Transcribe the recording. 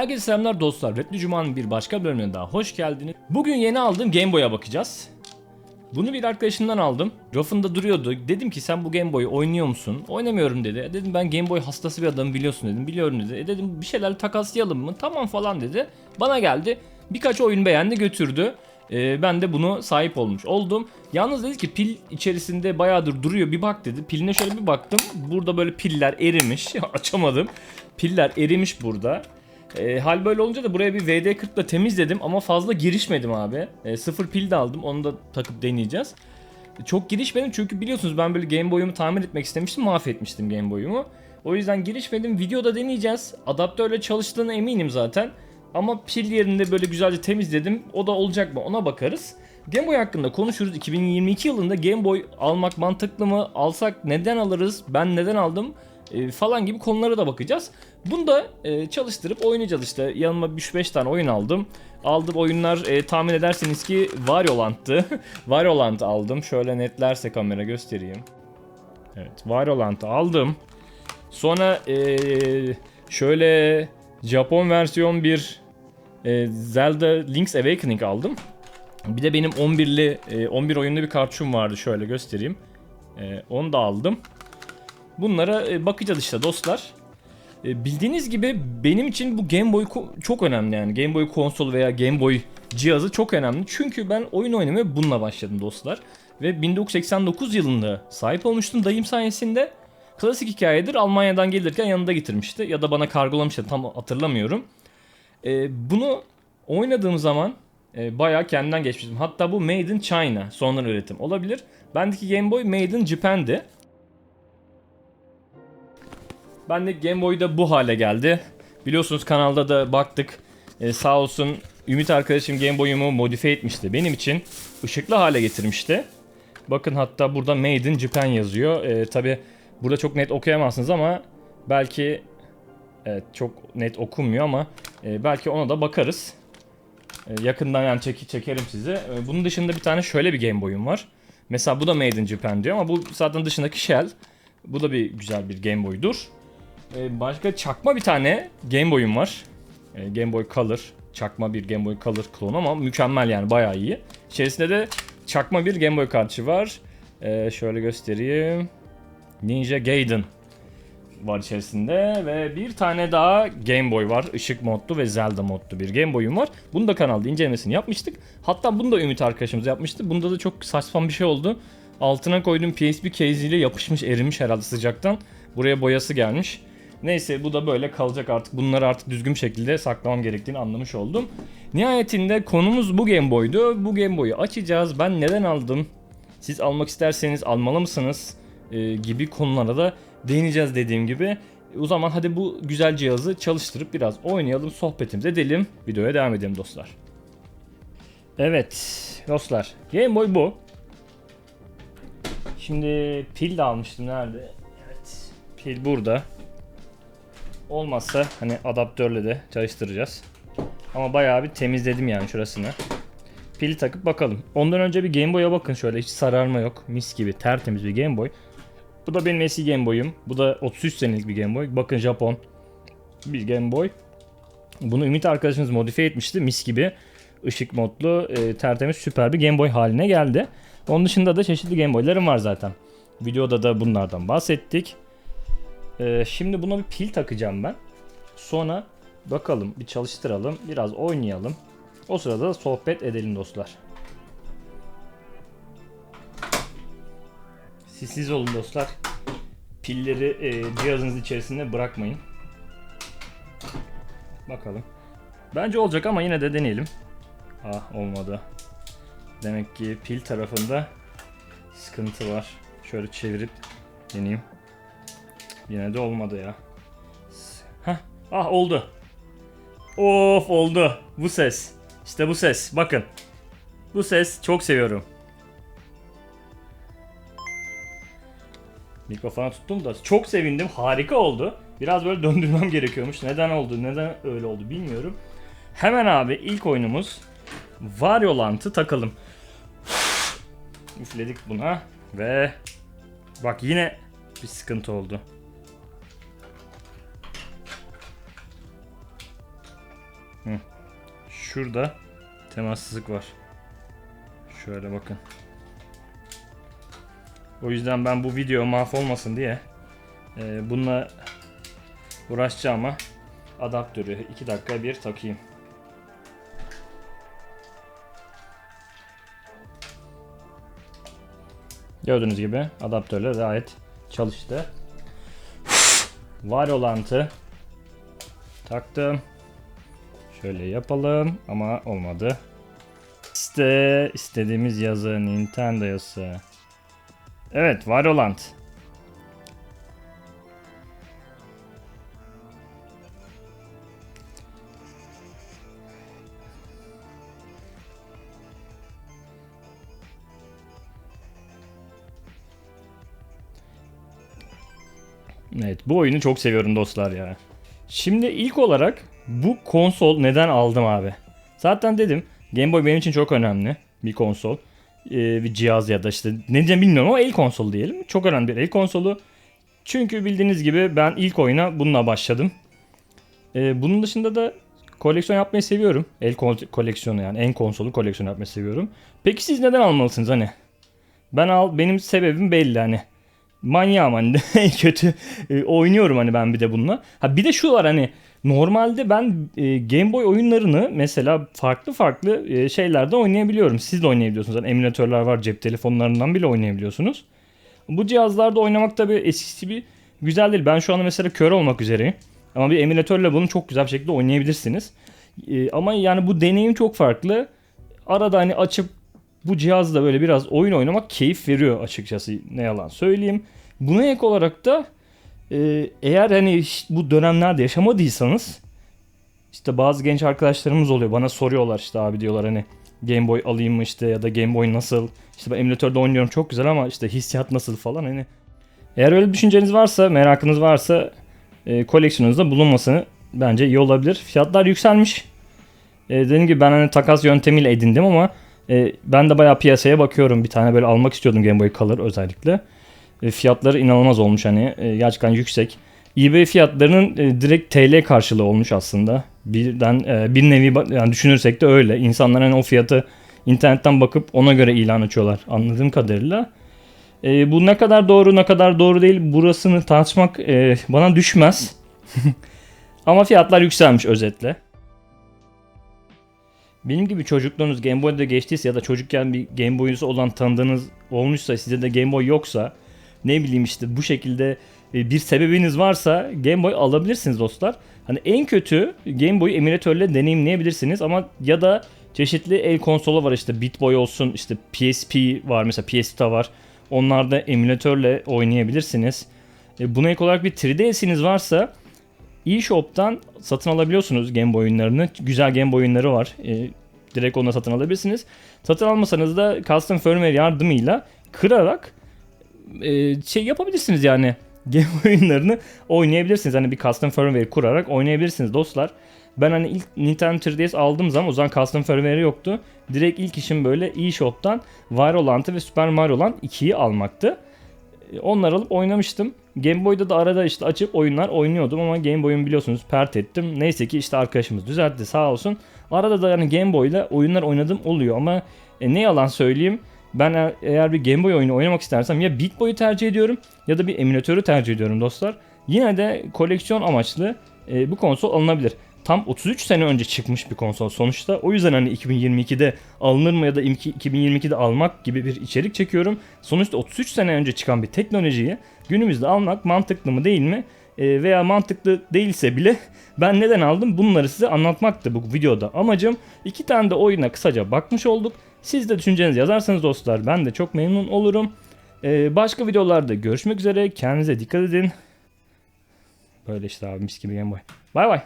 Herkese selamlar dostlar. Retro Cuma'nın bir başka bölümüne daha hoş geldiniz. Bugün yeni aldığım Game Boy'a bakacağız. Bunu bir arkadaşımdan aldım. Rafında duruyordu. Dedim ki sen bu Game Boy'u oynuyor musun? Oynamıyorum dedi. E Dedim ben Game Boy hastası bir adamım biliyorsun dedim. Biliyorum dedi. E dedim bir şeyler takaslayalım mı? Tamam falan dedi. Bana geldi. Birkaç oyun beğendi götürdü. E, ben de bunu sahip olmuş oldum. Yalnız dedi ki pil içerisinde bayağıdır duruyor bir bak dedi. Piline şöyle bir baktım. Burada böyle piller erimiş. Açamadım. Piller erimiş burada. E, hal böyle olunca da buraya bir VD40 ile temizledim ama fazla girişmedim abi. E, sıfır pil de aldım onu da takıp deneyeceğiz. Çok girişmedim çünkü biliyorsunuz ben böyle Game Boy'umu tamir etmek istemiştim mahvetmiştim Game Boy'umu. O yüzden girişmedim videoda deneyeceğiz. Adaptörle çalıştığına eminim zaten. Ama pil yerinde böyle güzelce temizledim. O da olacak mı ona bakarız. Game Boy hakkında konuşuruz. 2022 yılında Game Boy almak mantıklı mı? Alsak neden alırız? Ben neden aldım? E, falan gibi konulara da bakacağız. Bunu da e, çalıştırıp oynayacağız işte. Yanıma 3-5 tane oyun aldım. Aldığım oyunlar e, tahmin ederseniz ki Variolant'tı. Variolant aldım. Şöyle netlerse kamera göstereyim. Evet Variolant'ı aldım. Sonra e, şöyle Japon versiyon bir e, Zelda Link's Awakening aldım. Bir de benim 11'li e, 11 oyunlu bir kartuşum vardı şöyle göstereyim. E, onu da aldım. Bunlara e, bakacağız işte dostlar. E, bildiğiniz gibi benim için bu Game Boy çok önemli yani. Game Boy konsol veya Game Boy cihazı çok önemli. Çünkü ben oyun oynamaya bununla başladım dostlar. Ve 1989 yılında sahip olmuştum dayım sayesinde. Klasik hikayedir. Almanya'dan gelirken yanında getirmişti. Ya da bana kargolamıştı tam hatırlamıyorum. E, bunu oynadığım zaman e, bayağı kendinden geçmiştim. Hatta bu Made in China sonradan üretim olabilir. Bendeki Game Boy Made in Japan'di. Ben de Game Boy'da bu hale geldi. Biliyorsunuz kanalda da baktık. Ee, sağ olsun Ümit arkadaşım Game Boy'umu modifiye etmişti. Benim için ışıklı hale getirmişti. Bakın hatta burada Made in Japan yazıyor. Ee, Tabi burada çok net okuyamazsınız ama belki evet, çok net okunmuyor ama e, belki ona da bakarız. E, yakından yani çeki çekerim size. E, bunun dışında bir tane şöyle bir Game Boy'um var. Mesela bu da Made in Japan diyor ama bu zaten dışındaki shell. Bu da bir güzel bir Game Boy'dur. Ee, başka çakma bir tane Game Boy'um var. Ee, Game Boy Color. Çakma bir Game Boy Color klon ama mükemmel yani bayağı iyi. İçerisinde de çakma bir Game Boy kartı var. Ee, şöyle göstereyim. Ninja Gaiden var içerisinde ve bir tane daha Game Boy var. Işık modlu ve Zelda modlu bir Game Boy'um var. Bunu da kanalda incelemesini yapmıştık. Hatta bunu da Ümit arkadaşımız yapmıştı. Bunda da çok saçma bir şey oldu. Altına koyduğum PSP case ile yapışmış erimiş herhalde sıcaktan. Buraya boyası gelmiş. Neyse bu da böyle kalacak artık. Bunları artık düzgün şekilde saklamam gerektiğini anlamış oldum. Nihayetinde konumuz bu Game Boy'du. Bu Game Boy'u açacağız. Ben neden aldım? Siz almak isterseniz almalı mısınız? Ee, gibi konulara da değineceğiz dediğim gibi. O zaman hadi bu güzel cihazı çalıştırıp biraz oynayalım, sohbetimize edelim. Videoya devam edelim dostlar. Evet dostlar Game Boy bu. Şimdi pil de almıştım nerede? Evet pil burada. Olmazsa hani adaptörle de çalıştıracağız. Ama bayağı bir temizledim yani şurasını. Pili takıp bakalım. Ondan önce bir Game Boy'a bakın şöyle hiç sararma yok. Mis gibi tertemiz bir Game Boy. Bu da benim eski Game Boy'um. Bu da 33 senelik bir Game Boy. Bakın Japon bir Game Boy. Bunu Ümit arkadaşımız modifiye etmişti. Mis gibi ışık modlu e, tertemiz süper bir Game Boy haline geldi. Onun dışında da çeşitli Game Boy'larım var zaten. Videoda da bunlardan bahsettik. Ee, şimdi buna bir pil takacağım ben. Sonra bakalım bir çalıştıralım. Biraz oynayalım. O sırada da sohbet edelim dostlar. Sessiz olun dostlar. Pilleri e, cihazınız içerisinde bırakmayın. Bakalım. Bence olacak ama yine de deneyelim. Ah olmadı. Demek ki pil tarafında sıkıntı var. Şöyle çevirip deneyeyim. Yine de olmadı ya. Heh. Ah oldu. Of oldu. Bu ses. İşte bu ses. Bakın. Bu ses çok seviyorum. Mikrofona tuttum da çok sevindim. Harika oldu. Biraz böyle döndürmem gerekiyormuş. Neden oldu? Neden öyle oldu bilmiyorum. Hemen abi ilk oyunumuz Variolant'ı takalım. Üfledik buna ve bak yine bir sıkıntı oldu. Hı. Şurada temassızlık var. Şöyle bakın. O yüzden ben bu video mahvolmasın diye e, bununla uğraşacağıma adaptörü 2 dakika bir takayım. Gördüğünüz gibi adaptörle gayet çalıştı. Var olantı taktım. Şöyle yapalım ama olmadı. İşte istediğimiz yazı Nintendo yazısı. Evet Varolant. Evet bu oyunu çok seviyorum dostlar ya. Şimdi ilk olarak bu konsol neden aldım abi? Zaten dedim Game Boy benim için çok önemli bir konsol. Ee, bir cihaz ya da işte ne diyeceğim bilmiyorum ama el konsolu diyelim. Çok önemli bir el konsolu. Çünkü bildiğiniz gibi ben ilk oyuna bununla başladım. Ee, bunun dışında da koleksiyon yapmayı seviyorum. El kol- koleksiyonu yani en konsolu koleksiyon yapmayı seviyorum. Peki siz neden almalısınız hani? Ben al benim sebebim belli hani. Manyağım hani kötü e, oynuyorum hani ben bir de bununla. Ha bir de şu var hani normalde ben e, Game Boy oyunlarını mesela farklı farklı e, şeylerde oynayabiliyorum. Siz de oynayabiliyorsunuz. Yani emülatörler var cep telefonlarından bile oynayabiliyorsunuz. Bu cihazlarda oynamak tabi eskisi bir güzel değil. Ben şu anda mesela kör olmak üzereyim. Ama bir emülatörle bunu çok güzel bir şekilde oynayabilirsiniz. E, ama yani bu deneyim çok farklı. Arada hani açıp bu cihazla böyle biraz oyun oynamak keyif veriyor açıkçası ne yalan söyleyeyim. Buna ek olarak da e, eğer hani bu dönemlerde yaşamadıysanız işte bazı genç arkadaşlarımız oluyor bana soruyorlar işte abi diyorlar hani Game Boy alayım mı işte ya da Game Boy nasıl işte ben emülatörde oynuyorum çok güzel ama işte hissiyat nasıl falan hani eğer öyle düşünceniz varsa merakınız varsa e, koleksiyonunuzda bulunmasını bence iyi olabilir. Fiyatlar yükselmiş. E, dediğim gibi ben hani takas yöntemiyle edindim ama e, ben de bayağı piyasaya bakıyorum. Bir tane böyle almak istiyordum Game Boy Color özellikle. E, fiyatları inanılmaz olmuş hani e, gerçekten yüksek. eBay fiyatlarının e, direkt TL karşılığı olmuş aslında. Birden e, bir nevi yani düşünürsek de öyle. İnsanlar hani o fiyatı internetten bakıp ona göre ilan açıyorlar anladığım kadarıyla. E, bu ne kadar doğru ne kadar doğru değil burasını tartışmak e, bana düşmez. Ama fiyatlar yükselmiş özetle. Benim gibi çocukluğunuz Game Boy'da geçtiyse ya da çocukken bir Game Boy'unuz olan tanıdığınız olmuşsa size de Game Boy yoksa ne bileyim işte bu şekilde e, bir sebebiniz varsa Game Boy alabilirsiniz dostlar. Hani en kötü Game Boy'u emülatörle deneyimleyebilirsiniz ama ya da çeşitli el konsolu var işte Bitboy olsun işte PSP var mesela PS Vita var. Onlarda emülatörle oynayabilirsiniz. E, buna ek olarak bir 3DS'iniz varsa eShop'tan satın alabiliyorsunuz Game Boy oyunlarını. Güzel Game Boy oyunları var. E, direkt onunla satın alabilirsiniz. Satın almasanız da custom firmware yardımıyla kırarak e, şey yapabilirsiniz yani. Game oyunlarını oynayabilirsiniz. Hani bir custom firmware kurarak oynayabilirsiniz dostlar. Ben hani ilk Nintendo 3DS aldığım zaman o zaman custom firmware yoktu. Direkt ilk işim böyle eShop'tan Virolant'ı ve Super Mario Land 2'yi almaktı. E, Onları alıp oynamıştım. Game Boy'da da arada işte açıp oyunlar oynuyordum ama Game Boy'un biliyorsunuz pert ettim. Neyse ki işte arkadaşımız düzeltti sağ olsun. Arada da yani Game Boy'la oyunlar oynadım oluyor ama e, ne yalan söyleyeyim ben e- eğer bir Game Boy oyunu oynamak istersem ya Big Boy'u tercih ediyorum ya da bir emülatörü tercih ediyorum dostlar. Yine de koleksiyon amaçlı e, bu konsol alınabilir. Tam 33 sene önce çıkmış bir konsol sonuçta. O yüzden hani 2022'de alınır mı ya da 2022'de almak gibi bir içerik çekiyorum. Sonuçta 33 sene önce çıkan bir teknolojiyi günümüzde almak mantıklı mı değil mi? E, veya mantıklı değilse bile ben neden aldım bunları size anlatmaktı bu videoda amacım. İki tane de oyuna kısaca bakmış olduk. Siz de düşüncenizi yazarsanız dostlar ben de çok memnun olurum. E, başka videolarda görüşmek üzere. Kendinize dikkat edin. Böyle işte abi mis gibi Game Boy. Bay bay.